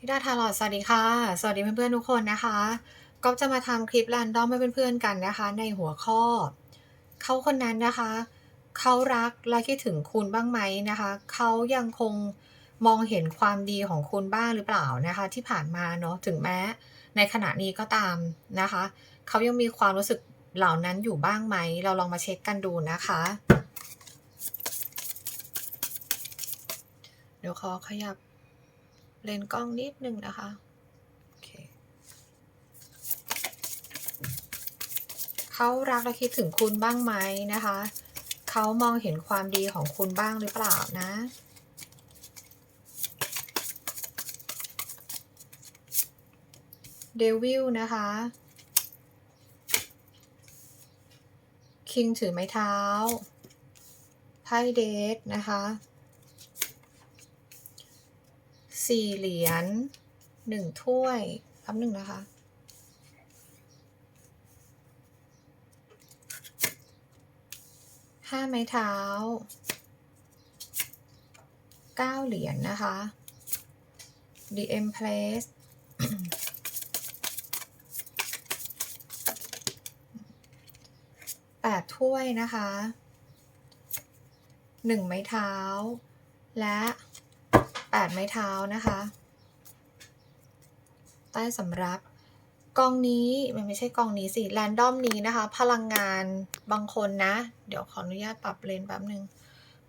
พี่ดาทาลอดสวัสดีค่ะ สวัสดีเพื่อนๆทุกคนนะคะ ก็จะมาทำคลิปแรนดอมให้เพื่อนๆกันนะคะ ในหัวข้อ เขาคนนั้นนะคะ เขารักและคิดถึงคุณบ้างไหมนะคะ เขายังคงมองเห็นความดีของคุณบ้างหรือเปล่านะคะ ที่ผ่านมาเนาะถึงแม้ ในขณะนี้ก็ตามนะคะ เขายังมีความรู้สึกเหล่านั้นอยู่บ้างไหม เราลองมาเช็คกันดูนะคะ เดี๋ยวขอขยับ เลนส์กล้องนิดนึงนะคะโอเคเขารักและคิดถึงคุณบ้างไหมนะคะเขามองเห็นความดีของคุณบ้างหรือเปล่านะเดวิลนะคะ คิงถือไม้เท้า ไพ่เดทนะคะ สี่เหรียญหนึ่งถ้วยคำหนึ่งนะคะห้าไม้เท้าเก้าเหรียญนะคะ The Empress แปดถ้วยนะคะหนึ่งไม้เท้า และ ดไม้เท้านะคะ ใต้สำรับกองนี้มันไม่ใช่กองนี้สิแรนดอมนี้นะคะ พลังงานบางคนนะ เดี๋ยวขออนุญาตปรับเลนแป๊บหนึ่ง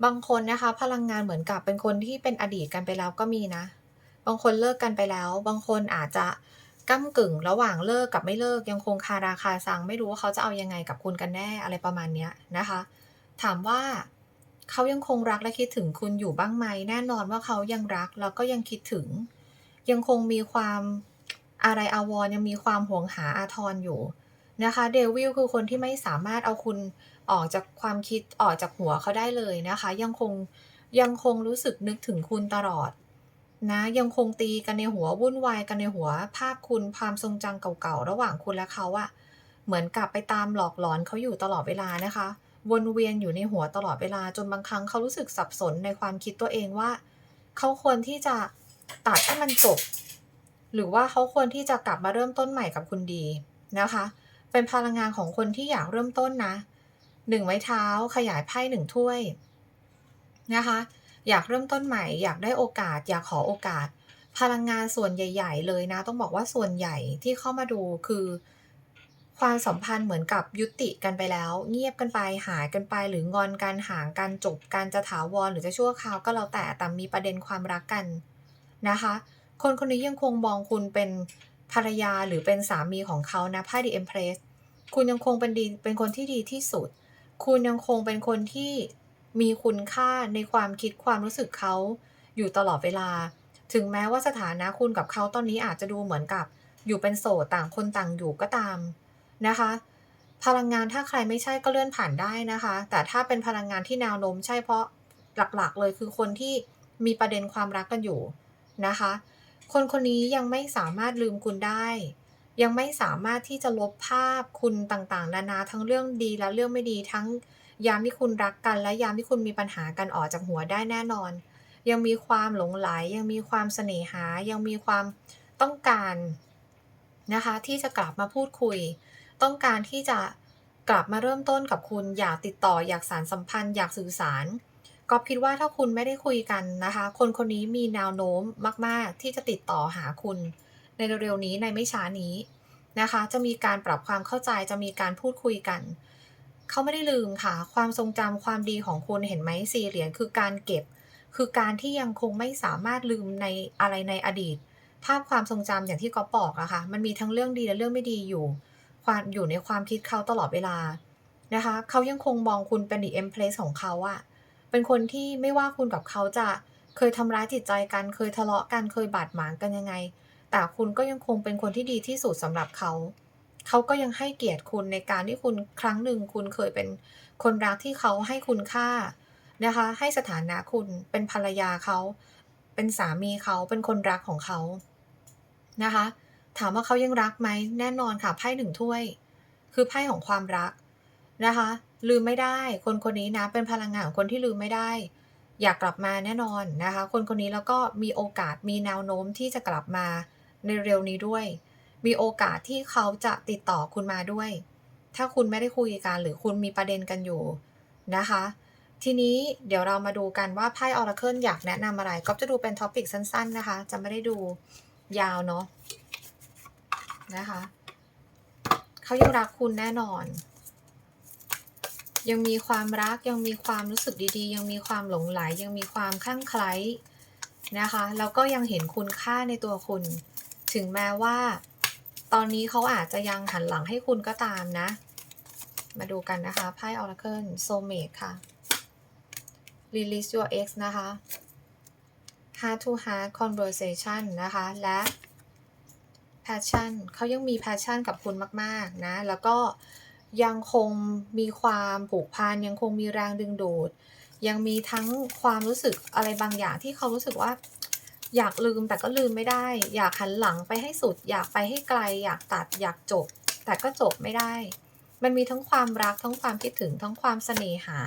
บางคนนะคะ พลังงานเหมือนกับเป็นคนที่เป็นอดีตกันไปแล้วก็มีนะ บางคนเลิกกันไปแล้ว บางคนอาจจะก้ากึ่งระหว่างเลิกกับไม่เลิกยังคงคาราคาซังไม่รู้ว่าเขาจะเอายังไงกับคุณกันแน่อะไรประมาณนี้นะคะ ถามว่า เขายังคงรักและคิดถึงคุณอยู่บ้างไหมแน่นอนว่าเขายังรักแล้วก็ยังคิดถึง ยังคงมีความอะไรอาวรยังมีความห่วงหาอาทรอยู่นะคะเดวิลคือคนที่ไม่สามารถเอาคุณออกจากความคิดออกจากหัวเขาได้เลยนะคะ ยังคงยังคงรู้สึกนึกถึงคุณตลอดนะยังคงตีกันในหัววุ่นวายกันในหัวภาพคุณความทรงจำเก่าๆ ระหว่างคุณและเขาอะเหมือนกับไปตามหลอกหลอนเขาอยู่ตลอดเวลานะคะ วนเวียนอยู่ในหัวตลอดเวลาจนบางครั้งเขารู้สึกสับสนในความคิดตัวเองว่า เขาควรที่จะตัดให้มันจบ หรือว่าเขาควรที่จะกลับมาเริ่มต้นใหม่กับคุณดีนะคะ เป็นพลังงานของคนที่อยากเริ่มต้นนะหนึ่งไม้เท้าขยายไพ่หนึ่งถ้วยนะคะ อยากเริ่มต้นใหม่ อยากได้โอกาส อยากขอโอกาส พลังงานส่วนใหญ่ ๆ เลยนะ ต้องบอกว่าส่วนใหญ่ที่เข้ามาดูคือ ความสัมพันธ์เหมือนกับยุติกันไปแล้ว เงียบกันไปหายกันไป หรืองอนกันห่างกันจบกันจะถาวรหรือจะชั่วคราวก็แล้วแต่แต่มีประเด็นความรักกันนะคะ คนคนนี้ยังคงมองคุณเป็นภรรยาหรือเป็นสามีของเขานะไพ่ดีเอ็มเพรสคุณยังคงเป็นดีเป็นคนที่ดีที่สุด คุณยังคงเป็นคนที่มีคุณค่าในความคิดความรู้สึกเขาอยู่ตลอดเวลา ถึงแม้ว่าสถานะคุณกับเขาตอนนี้อาจจะดูเหมือนกับ อยู่เป็นโสดต่างคนต่างอยู่ก็ตาม นะคะ พลังงานถ้าใครไม่ใช่ก็เลื่อนผ่านได้นะคะ แต่ถ้าเป็นพลังงานที่แนวโน้มใช่เพราะหลักๆ เลยคือคนที่มีประเด็นความรักกันอยู่นะคะ คนคนนี้ยังไม่สามารถลืมคุณได้ ยังไม่สามารถที่จะลบภาพคุณต่างๆ นานาทั้งเรื่องดีและเรื่องไม่ดีทั้งยามที่คุณรักกันและยามที่คุณมีปัญหากันออกจากหัวได้แน่นอน ยังมีความหลงไหล ยังมีความเสน่หา ยังมีความต้องการนะคะ ที่จะกลับมาพูดคุย ต้องการที่จะกลับมาเริ่มต้นกับคุณอยากติดต่ออยากสารสัมพันธ์อยากสื่อสารก็คิดว่าถ้าคุณไม่ได้คุยกันนะคะ คนคนนี้มีแนวโน้มมาก ๆ ที่จะติดต่อหาคุณ ในเร็วๆนี้ในไม่ช้านี้นะคะ จะมีการปรับความเข้าใจจะมีการพูดคุยกันเขาไม่ได้ลืมค่ะ ความทรงจำความดีของคุณเห็นไหมสี่เหรียญคือการเก็บ คือการที่ยังคงไม่สามารถลืมในอะไรในอดีต ภาพความทรงจำอย่างที่ก๊อฟบอกอะค่ะมันมีทั้งเรื่องดีและเรื่องไม่ดีอยู่ ความอยู่ในความคิดเขาตลอดเวลานะคะเขายังคงมองคุณเป็น the empress ของเขาอะเป็นคนที่ไม่ว่าคุณกับเขาจะเคยทำร้ายจิตใจกัน เคยทะเลาะกันเคยบาดหมางกันยังไง แต่คุณก็ยังคงเป็นคนที่ดีที่สุดสำหรับเขาเขาก็ยังให้เกียรติคุณในการที่คุณครั้งหนึ่งคุณเคยเป็นคนรักที่เขาให้คุณค่านะคะ ให้สถานะคุณเป็นภรรยาเขา เป็นสามีเขาเป็นคนรักของเขานะคะ ถามว่าเขายังรักไหมแน่นอนค่ะไพ่หนึ่งถ้วย คือไพ่ของความรักนะคะ ลืมไม่ได้ คนคนนี้นะเป็นพลังงานของคนที่ลืมไม่ได้ อยากกลับมาแน่นอนนะคะ คนคนนี้แล้วก็มีโอกาสมีแนวโน้มที่จะกลับมาในเร็วนี้ด้วย มีโอกาสที่เขาจะติดต่อคุณมาด้วย ถ้าคุณไม่ได้คุยกันหรือคุณมีประเด็นกันอยู่นะคะ ทีนี้เดี๋ยวเรามาดูกันว่าไพ่ออราเคิลอยากแนะนำอะไร ก็จะดูเป็นท็อปิกสั้น ๆนะคะ จะไม่ได้ดูยาวเนาะ นะคะ เขายังรักคุณแน่นอน ยังมีความรักยังมีความรู้สึกดีๆ ยังมีความหลงไหล ยังมีความคลั่งไคล้นะคะแล้วก็ยังเห็นคุณค่าในตัวคุณ ถึงแม้ว่า ตอนนี้เขาอาจจะยังหันหลังให้คุณก็ตามนะ มาดูกันนะคะไพ่ Oracle Soulmate ค่ะ Release Your Ex นะคะ Heart to Heart Conversation นะคะ และ Passion เขายังมี Passion กับคุณมาก ๆ นะ แล้วก็ยังคงมีความผูกพันยังคงมีแรงดึงดูด ยังมีทั้งความรู้สึกอะไรบางอย่างที่เขารู้สึกว่า อยากลืมแต่ก็ลืมไม่ได้ อยากหันหลังไปให้สุด อยากไปให้ไกล อยากตัดอยากจบ แต่ก็จบไม่ได้ มันมีทั้งความรักทั้งความคิดถึงทั้งความเสน่หา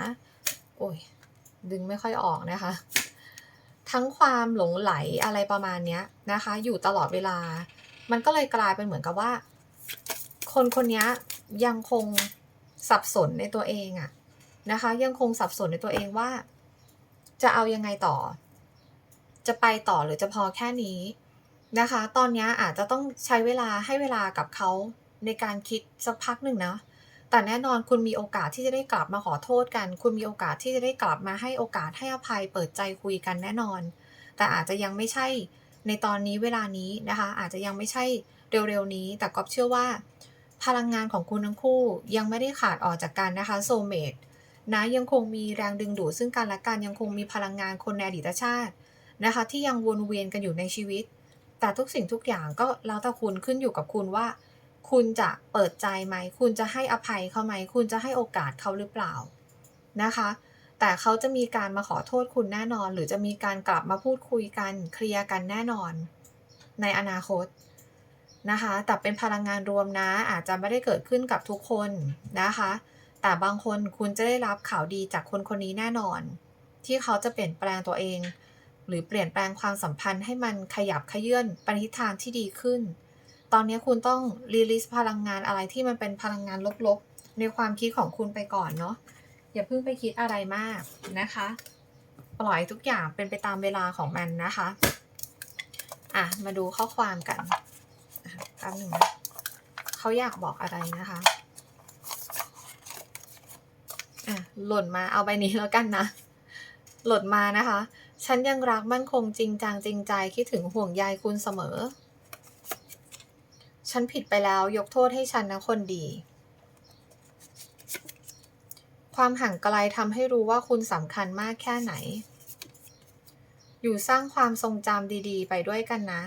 โอ้ยดึงไม่ค่อยออกนะคะ ทั้งความหลงไหลอะไรประมาณนี้นะคะ อยู่ตลอดเวลา มันก็เลยกลายเป็นเหมือนกับว่า คนคนนี้ยังคงสับสนในตัวเองอะนะคะ ยังคงสับสนในตัวเองว่า จะเอายังไงต่อ จะไปต่อหรือจะพอแค่นี้นะคะ ตอนนี้อาจจะต้องใช้เวลาให้เวลากับเขาในการคิดสักพักหนึ่งนะ แต่แน่นอนคุณมีโอกาสที่จะได้กลับมาขอโทษกัน คุณมีโอกาสที่จะได้กลับมาให้โอกาสให้อภัยเปิดใจคุยกันแน่นอน แต่อาจจะยังไม่ใช่ ในตอนนี้เวลานี้นะคะ อาจจะยังไม่ใช่เร็วๆนี้ แต่ก๊อฟเชื่อว่า พลังงานของคุณทั้งคู่ยังไม่ได้ขาดออกจากกันนะคะโซเมตนะยังคงมีแรงดึงดูดซึ่งกันและกันยังคงมีพลังงานคนในอดีตชาตินะคะ ที่ยังวนเวียนกันอยู่ในชีวิต แต่ทุกสิ่งทุกอย่างก็แล้วแต่คุณขึ้นอยู่กับคุณว่า คุณจะเปิดใจไหม คุณจะให้อภัยเขาไหม คุณจะให้โอกาสเขาหรือเปล่านะคะ แต่เขาจะมีการมาขอโทษคุณแน่นอน หรือจะมีการกลับมาพูดคุยกันเคลียร์กันแน่นอน ในอนาคตนะคะ แต่เป็นพลังงานรวมนะ อาจจะไม่ได้เกิดขึ้นกับทุกคนนะคะ แต่บางคนคุณจะได้รับข่าวดีจากคนคนนี้แน่นอน ที่เขาจะเปลี่ยนแปลงตัวเอง หรือเปลี่ยนแปลงความสัมพันธ์ให้มันขยับขยื่นไปทิศทางที่ดีขึ้น ตอนนี้คุณต้องรีลิสพลังงานอะไรที่มันเป็นพลังงานลบๆ ในความคิดของคุณไปก่อนเนาะ อย่าเพิ่งไปคิดอะไรมากนะคะ ปล่อยทุกอย่างเป็นไปตามเวลาของมันนะคะ อะ มาดูข้อความกันแป๊บหนึ่งนะเขาอยากบอกอะไรนะคะ อะ หล่นมาเอาใบนี้แล้วกันนะ หล่นมานะคะ ฉันยังรักมั่นคงจริงจังจริงใจคิดถึงห่วงใยคุณเสมอ ฉันผิดไปแล้วยกโทษให้ฉันนะคนดี ความห่างไกลทำให้รู้ว่าคุณสำคัญมากแค่ไหน อยู่สร้างความทรงจำดีๆ ไปด้วยกันนะ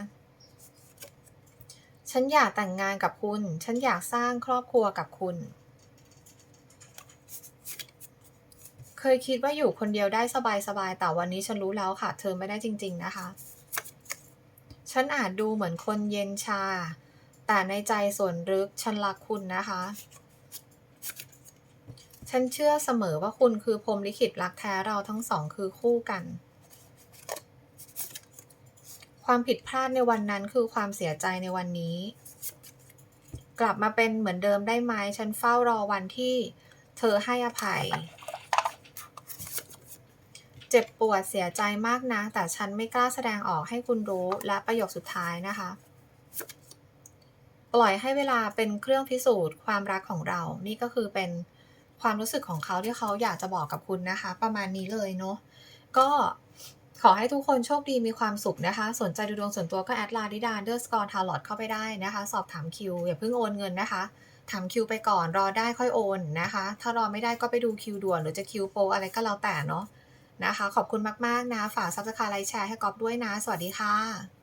ฉันอยากแต่งงานกับคุณ ฉันอยากสร้างครอบครัวกับคุณ เคยคิดว่าอยู่คนเดียวได้สบายๆ แต่วันนี้ฉันรู้แล้วค่ะ เธอไม่ได้จริง ๆ นะคะ ฉันอาจดูเหมือนคนเย็นชา แต่ในใจส่วนลึกฉันรักคุณนะคะ ฉันเชื่อเสมอว่าคุณคือพรมลิขิตรักแท้เราทั้งสองคือคู่กัน ความผิดพลาดในวันนั้นคือความเสียใจในวันนี้ กลับมาเป็นเหมือนเดิมได้ไหมฉันเฝ้ารอวันที่เธอให้อภัย เจ็บปวดเสียใจมากนะ แต่ฉันไม่กล้าแสดงออกให้คุณรู้และประโยคสุดท้ายนะคะ ปล่อยให้เวลาเป็นเครื่องพิสูจน์ความรักของเรา นี่ก็คือเป็น ความรู้สึกของเขาที่เขาอยากจะบอกกับคุณนะคะ ประมาณนี้เลยเนาะก็ขอให้ทุกคนโชคดีมีความสุขนะคะ สนใจดูดวงส่วนตัวก็แอดไลน์ดิดาเดอร์สกอร์ทาร์ลอตเข้าไปได้นะคะ สอบถามคิว อย่าเพิ่งโอนเงินนะคะ ถามคิวไปก่อนรอได้ค่อยโอนนะคะ ถ้ารอไม่ได้ก็ไปดูคิวด่วน หรือจะคิวโปรอะไรก็แล้วแต่เนาะนะคะ ขอบคุณมาก ๆ นะ ฝากซับสไครต์ไลค์แชร์ให้กอบด้วยนะ สวัสดีค่ะ